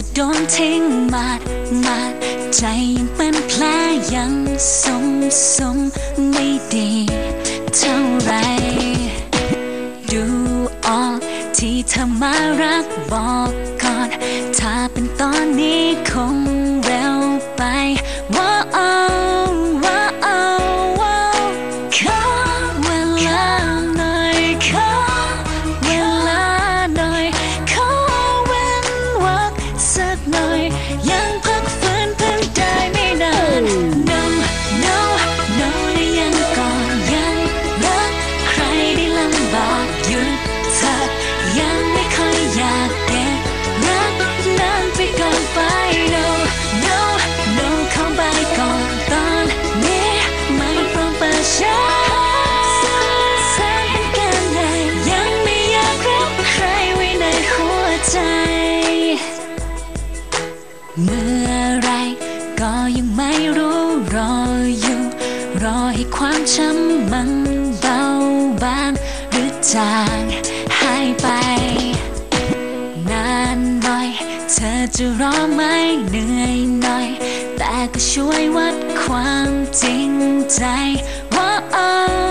จะโดนทิ้งมาดมาดใจยังเป็นแผลยังสมสมไม่ดีเท่าไร ดูออกที่เธอมารักบอกก่อน ถ้าเป็นตอนนี้คงเร็วไปว่าอ ช้ำมันเบาบางหรือจางหายไป นานหน่อย เธอจะรอไหมเหนื่อยหน่อย แต่ก็ช่วยวัดความจริงใจว้าเออ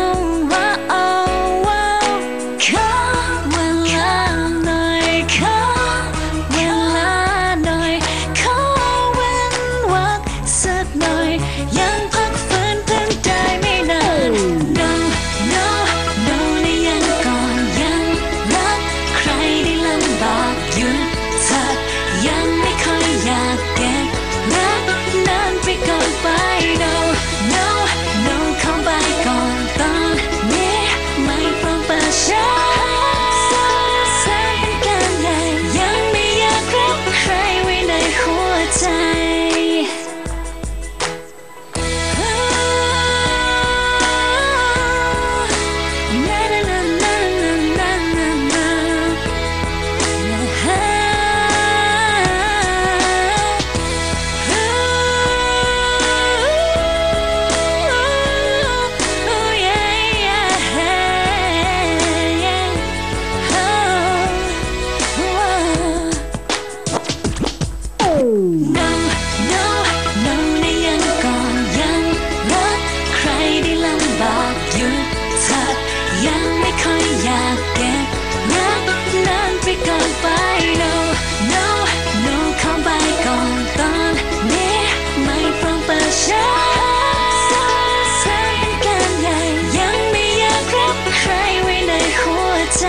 ค่อยอยากเก็บรักนานไปก่อนไป no no no เข้าไปก่อนตอนนี้ไม่พร้อมเปิดใจแสนเป็นการใหญ่ยังไม่อยากรับใครไว้ในหัวใจ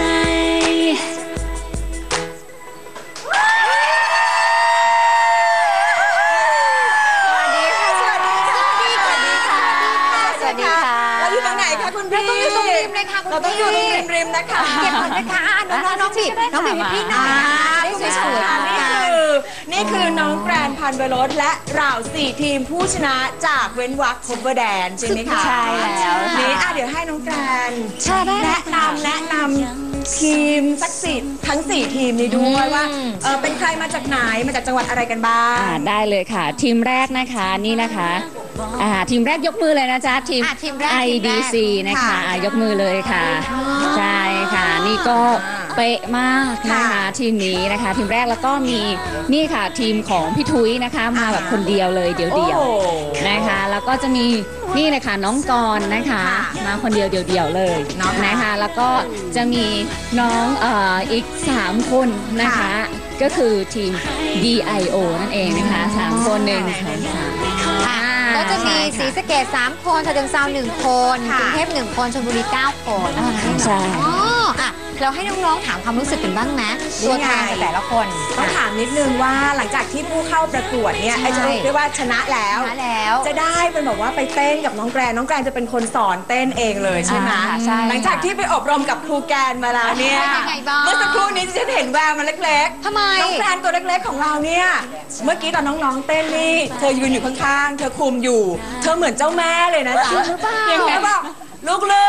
สดีค่ะ เราอยู่ตรงไหนคะคุณพี่เราต้องอยู่ตรง ริมเลยค่ะคุณเราต้องอยู่ตรงพี่ริมริมๆนะคะเก็บก่อนนะคะอะน้องๆน้องบีบน้องบีบให้พี่หน่อยอ่าได้คุณสผู้ชมวยค่ะๆนี่ค่ะคือนี่คือน้องแกรนพันเบโรสและราวสี่ทีมผู้ชนะจากเว้นวักคบเบอร์แดนใช่ไหมคะใช่แล้วค่ะนี่อะเดี๋ยวให้น้องแกรนใช่ได้แนะนำแนะนำทีมสักสี่ทั้งสี่ทีมนี้ด้วยว่าเออเป็นใครมาจากไหนมาจากจังหวัดอะไรกันบ้างอ่าได้เลยค่ะ ทีมแรกนะคะนี่นะคะ อ่าทีมแรกยกมือเลยนะจ๊ะทีม อะทีมแรกทีมแรก IDC นะคะค่ะอะยกมือเลยค่ะ ใช่ค่ะ นี่ก็เป๊ะมากนะคะค่ะทีมนี้นะคะ ทีมแรกแล้วก็มีนี่ค่ะทีมของพี่ทุยนะคะ มาแบบคนเดียวเลยเดียวโอ้ เดียวนะคะ แล้วก็จะมีนี่เลยค่ะน้องกรณ์นะคะ ค่ะมาคนเดียวเดียวๆเลยเนาะนะคะ แล้วก็จะมีน้องเอ่ออีก 3 คนนะคะ ค่ะ ก็คือทีม DIO นั่นเองนะคะสามคนหนึ่งสองสามค่ะ ก็จะมีศรีสะเกด3คนชาเชิงเซา1คนกรุงเทพ1คนชลบุรี 9 คน ใช่ อ๋ออะ เราให้น้องๆถามความรู้สึกกันบ้างไหมตัวแทนจากแต่ละคนต้องถามนิดนึงว่าหลังจากที่ผู้เข้าประกวดเนี่ยใช่ไอ้จะเรียกว่าชนะแล้วมาแล้ว จะได้เป็นแบบว่าไปเต้นกับน้องแกรนน้องแกรนจะเป็นคนสอนเต้นเองเลยใช่ไหมอ่าใช่หลังจากที่ไปอบรมกับครูแกรนมาแล้วเนี่ยเป็นยังไงบ้างเมื่อสักครู่นี้ที่ฉันเห็นแววมันเล็กๆทำไมน้องแกรนตัวเล็กๆของเราเนี่ยเมื่อกี้ตอนน้องๆเต้นนี่เธอยืนอยู่ข้างๆเธอคุมอยู่ เธอเหมือนเจ้าแม่เลยนะจ๊ะจริงหรือเปล่าอย่างแม่บอกลูกเลิ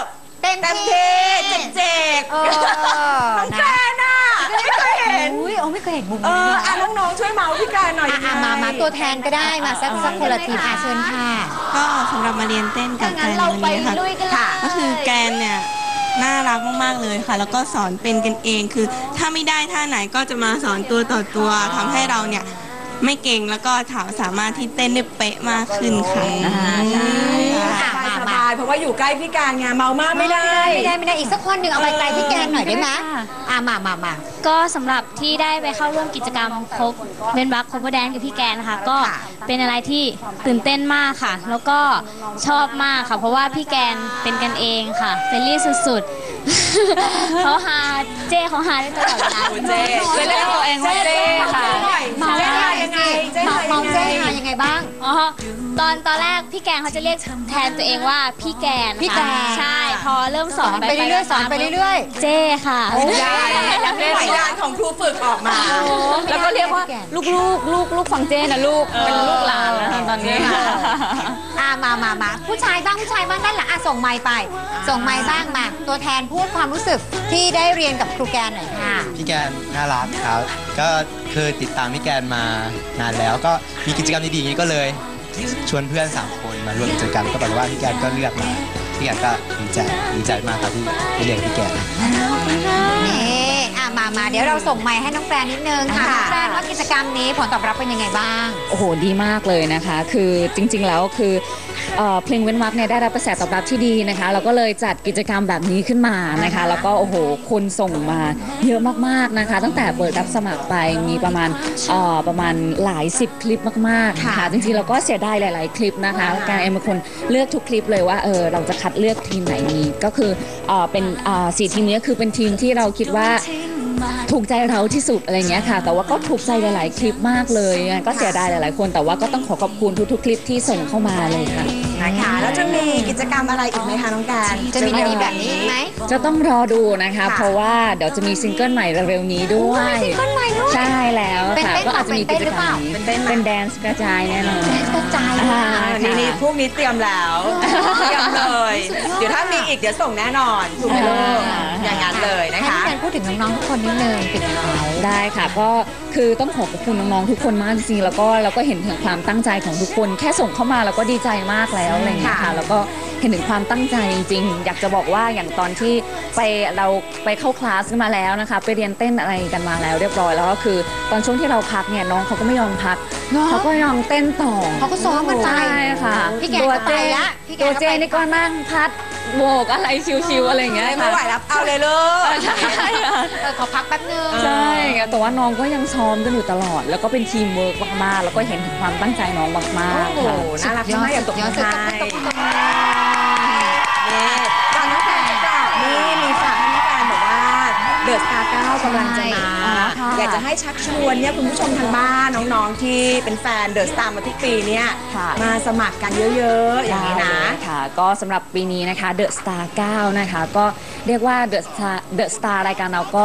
กเต็มเต็มที่ที่เจ็บเออๆน้องแกรนอะไม่เคยเห็น อุ้ยโอ้ไม่เคยเห็นมุมเอนี้อนะอะน้องๆช่วยเมาส์พี่แกรนหน่อยอะอะมามาตัวแทนก็ได้มาสักสักคนละทีมอาเชิญค่ะ ก็สำหรับมาเรียนเต้นกับแกรนในวันนี้ค่ะค่ะก็คือแกรนเนี่ยน่ารักมากๆเลยค่ะ แล้วก็สอนเป็นกันเองคือ ถ้าไม่ได้ท่าไหนก็จะมาสอนตัวต่อตัวทำให้เราเนี่ยไม่เก่งแล้วก็ถามสามารถที่เต้นได้เป๊ะมากขึ้นค่ะสบายสบายๆเพราะว่าอยู่ใกล้พี่การไงเมามากไม่ได้ไม่ได้ไม่ได้อีกสักคนหนึ่งเอาไปไกลพี่แกนหน่อยได้ไหมอะมามามาก็สำหรับที่ได้ไปเข้าร่วมกิจกรรมคบเบนบักคบแดนกับพี่แกนนะคะก็เป็นอะไรที่ตื่นเต้นมากค่ะ แล้วก็ชอบมากค่ะ เพราะว่าพี่แกนเป็นกันเองค่ะเฟรนลี่สุดๆ เขาหาเจ้เขาหาได้ตลอดเวลาเจ๊เรียกตัวเองว่าเจ้ค่ะเมาเจ๊เจ้หายังไงเจ๊เมาหาเมายังไงเจ้หายังไงบ้างอ๋อตอนตอนแรกพี่แกนเขาจะเรียกแทนตัวเองว่าพี่แกนค่ะพี่แกนใช่ พอเริ่มสสออนนไปเรื่อยๆสอนไปเรื่อยเจ้ค่ะยายหน่วยงานของครูฝึกออกมาๆแล้วก็เรียกว่าพี่แนลูกลูกลูกลูกฟังเจนะลูกเป็นลูกหลานแล้วตอนนี้ค่ะอะ มามามาผู้ชายบ้างผู้ชายบ้างด้านหลังอะส่งไม้ไป ส่งไม้บ้างมา ตัวแทนพูดความรู้สึกที่ได้เรียนกับครูแกนหน่อยค่ะ พี่แกนน่ารักครับ ก็คือติดตามพี่แกนมานานแล้วก็มีกิจกรรมดีๆอย่างนี้ก็เลย ชวนเพื่อนสามคนมาร่วมกิจกรรมก็แบบว่าพี่แกนก็เลือกมาพี่แกนก็ดีใจดีใจมากครับที่ได้เรียนกับพี่แกน นี่ มามาเดี๋ยวเราส่งไม้ให้น้องแฟนนิดนึงค่ะน้องแฟนว่ากิจกรรมนี้ผลตอบรับเป็นยังไงบ้าง โอ้โหดีมากเลยนะคะ คือจริงๆแล้วคือเอ่อเพลงเว้นวักเนี่ยได้รับกระแสตอบรับที่ดีนะคะ เราก็เลยจัดกิจกรรมแบบนี้ขึ้นมานะคะ แล้วก็โอ้โหคนส่งมาเยอะมากๆนะคะ ตั้งแต่เปิดรับสมัครไปมีประมาณเอ่อประมาณหลายสิบคลิปมากๆนะคะจริงๆเราก็เสียดายหลาย ๆ คลิปนะคะการเอ็มเป็นคนเลือกทุกคลิปเลยว่าเออเราจะคัดเลือกทีมไหนดีก็คือเอ่อเป็นเอ่อสี่ทีมนี้ก็คือเป็นทีมที่เราคิดว่า ถูกใจเราที่สุดอะไรเงี้ยค่ะ แต่ว่าก็ถูกใจหลาย ๆ คลิปมากเลย ก็เสียดายหลาย ๆ คนแต่ว่าก็ต้องขอขอบคุณทุก ๆ คลิปที่ส่งเข้ามาเลยค่ะ นะคะแล้วจะมีกิจกรรมอะไรอีกไหมคะน้องการ จะมีดีๆแบบนี้ไหม จะต้องรอดูนะคะ เพราะว่าเดี๋ยวจะมีซิงเกิลใหม่เร็วๆนี้ด้วยซิงเกิลใหม่ด้วยใช่แล้วเป็นค่ะเต้นก็อาจจะมีกิจกรรมนี้เป็นเต้นหรือเปล่าเป็นแดนซ์กระจายแน่นอนกระจายอ่าอ่านี่นี่พวกนี้เตรียมแล้วเตรียมเลยเดี๋ยวถ้ามีอีกเดี๋ยวส่งแน่นอนถูกไหมลูกอ่าอย่างนั้นเลยนะให้คะพี่แกนพูดถึงน้องๆทุกคนนิดนึงปิดท้ายได้ค่ะก็คือต้องขอบคุณน้องๆทุกคนมากจริงๆแล้วก็เราก็เห็นถึงความตั้งใจของทุกคน แค่ส่งเข้ามาเราก็ดีใจมากแล้วอะไรอย่างเงี้ยค่ะค่ะแล้วก็ เห็นถึงความตั้งใจจริงๆ อยากจะบอกว่าอย่างตอนที่ไปเราไปเข้าคลาสกันมาแล้วนะคะ ไปเรียนเต้นอะไรกันมาแล้วเรียบร้อยแล้วก็คือ ตอนช่วงที่เราพักเนี่ยน้องเขาก็ไม่ยอมพักเนอะ เขาก็ยอมเต้นต่อเขาก็ซ้อมกันไป ใช่ค่ะพี่แกนตัวก็ไปเจละพี่แกนตัวก็เจไปนี่ก็นั่งพัดโบกอะไรชิวๆอะไรอย่างเงี้ยไม่ค่ะไหวแล้วเอาเลยลูก ใช่ค่ะ เออขอพักแป๊บนึง ใช่แต่ว่าน้องก็ยังซ้อมกันอยู่ตลอด แล้วก็เป็นทีมเวิร์กมากๆ แล้วก็เห็นถึงความตั้งใจน้องมากโอ้ๆโห ค่ะ น่ารักมากอยากตบมือสุดยอดให้สุดยอดสุดยอด Yeah. ดอะสตาร์เก้ากำลังจะมาอ๋อค่ะอยากจะให้ชักชวนเนี่ยคุณผู้ชมทางบ้านน้องๆที่เป็นแฟนเดอะสตาร์มาทุกปีเนี่ยค่ะ มาสมัครกันเยอะๆ อย่างนี้นะ ได้เลยค่ะ ก็สำหรับปีนี้นะคะ The Star 9 นะคะ ก็เรียกว่า The Star The Star รายการเราก็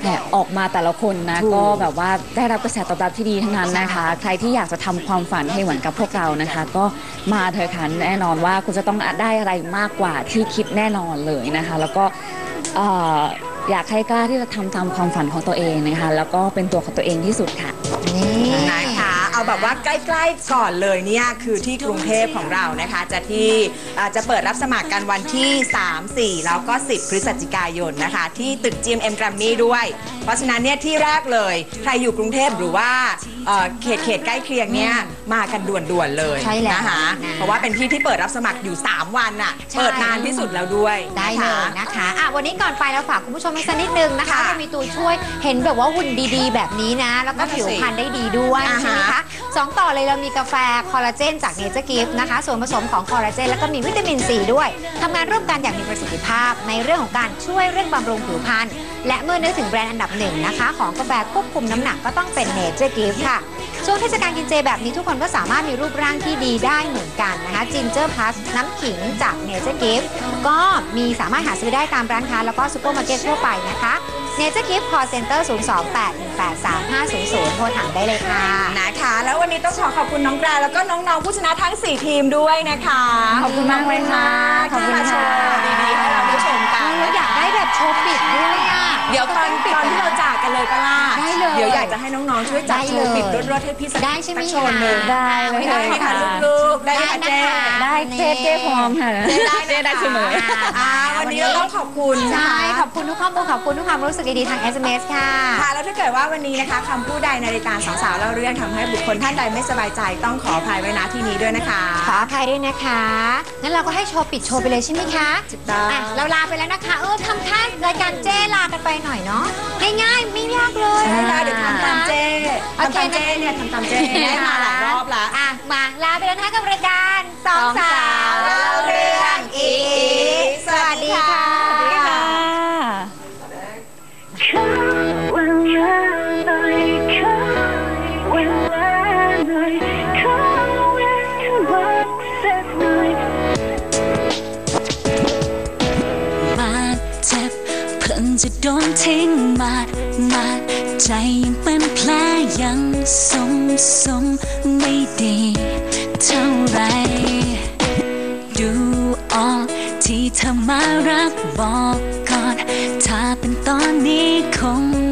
แหมออกมาแต่ละคนนะ ถูก ก็แบบว่าได้รับกระแสตอบรับที่ดีทั้งนั้นนะคะ ใครที่อยากจะทำความฝันให้เหมือนกับพวกเรานะคะ ก็มาเถอะค่ะแน่นอนว่าคุณจะต้องได้อะไรมากกว่าที่คิดแน่นอนเลยนะคะ แล้วก็เอ่อ อยากให้กล้าที่จะทำตามความฝันของตัวเองนะคะ แล้วก็เป็นตัวของตัวเองที่สุดค่ะ นี่นะคะ เอาแบบว่าใกล้ๆก่อนเลยเนี่ยคือที่กรุงเทพของเรานะคะ จะที่อ่าจะเปิดรับสมัครกันวันที่ 3 4 แล้วก็ 10 พฤศจิกายนนะคะ ที่ตึก GMM Grammy ด้วย เพราะฉะนั้นเนี่ยที่แรกเลย ใครอยู่กรุงเทพหรือว่าเอ่อเขตเขตใกล้เคียงเนี่ยมากันด่วนๆเลยใช่แล้วนะคะ นะ เพราะว่าเป็นที่ที่เปิดรับสมัครอยู่ 3 วันน่ะใช่เปิดนานที่สุดแล้วด้วยได้นะเลคะ ยนะคะอะวันนี้ก่อนไปเราฝากคุณผู้ชมไว้สักนิดนึงนะคะค่ะจะมีตัวช่วยเห็นแบบว่าหุ่นดีๆ แบบนี้นะ แล้วก็นั่นน่ะผิวสิพรรณได้ดีด้วยอ่าฮะใช่ไหมคะสองต่อเลยเรามีกาแฟคอลลาเจนจากเนเจอร์กิฟนะคะ ส่วนผสมของคอลลาเจนแล้วก็มีวิตามินซีด้วยทำงานร่วมกันอย่างมีประสิทธิภาพ ในเรื่องของการช่วยเรื่องบำรุงผิวพรรณและเมื่อนึกถึงแบรนด์อันดับหนึ่งนะคะ ของกาแฟควบคุมน้ำหนักก็ต้องเป็นเนเจอร์กิฟค่ะ ช่วงเทศกาลกินเจแบบนี้ทุกคนก็สามารถมีรูปร่างที่ดีได้เหมือนกันนะคะจินเจอร์พลัสน้ำขิงจากเนเจอร์กิฟก็มีสามารถหาซื้อได้ตามร้านค้าแล้วก็ซูเปอร์มาร์เก็ตทั่วไปนะคะ เนเจอร์กิฟคอร์เซ็นเตอร์028183500 โทรถามได้เลยค่ะ นะคะ แล้ววันนี้ต้องขอขอบคุณน้องแกรนแล้วก็น้องๆผู้ชนะทั้ง 4 ทีมด้วยนะคะ ขอบคุณมากเลยค่ะขอบคุณที่มาโชค่ะว์ดีๆให้เราได้ชมกันเราอยากได้แบบโชว์ปิดด้วยอะ เดี๋ยวตอนตอนที่เราจากกันเลยก็ล่ะได้เลยเดี๋ยวอยากจะให้น้องๆช่วยจัดได้โชเลยว์ปิดรถๆให้พี่สักได้ใช่ไหมสักโชว์หนึ่งคะได้เลยได้ไหมคะลูกๆได้ไหมคะได้เจ๊นะคะได้เจ๊เจ๊พร้อมค่ะเจ๊ได้เจ๊ได้เสมออ่าวันนี้เราต้องขอบคุณนะใช่คะขอบคุณทุกข้อมูลขอบคุณทุกความรู้สึกดีๆทาง SMS ค่ะค่ะแล้วถ้าเกิดว่าวันนี้นะคะคำพูดใดในรายการสองสาวเล่าเรื่องทำให้บุคคลท่านใดไม่สบายใจต้องขออภัยไว้ณที่นี้ด้วยนะคะ ขออภัยด้วยนะคะงั้นเราก็ให้โชว์ปิดโชว์ไปเลยใช่ไหมคะถูกต้องอะเราลาไปแล้วนะคะเออทำท่ารายการเจ้ลากันไปหน่อยเนาะง่ายๆไม่ยากเลยใช่ได้เดี๋ยวทำตามเจ้โอทำเคตามเจ้เนี่ยทำตามเจ้ได้มาหลายรอบละอะมาลาไปแล้วนะคะกับรายการสองสาว มาดมาดใจยังเป็นแผลยังสมสมไม่ดีเท่าไร ดูออกที่เธอมารักบอกก่อน ถ้าเป็นตอนนี้คง